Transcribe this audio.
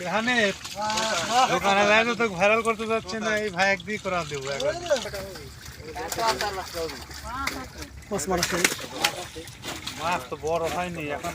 এখানে দোকানে তো ভাইরাল করতে যাচ্ছে না এই ভাই একদিন করা দেবো শেষ। মাছ তো বড় হয়নি এখন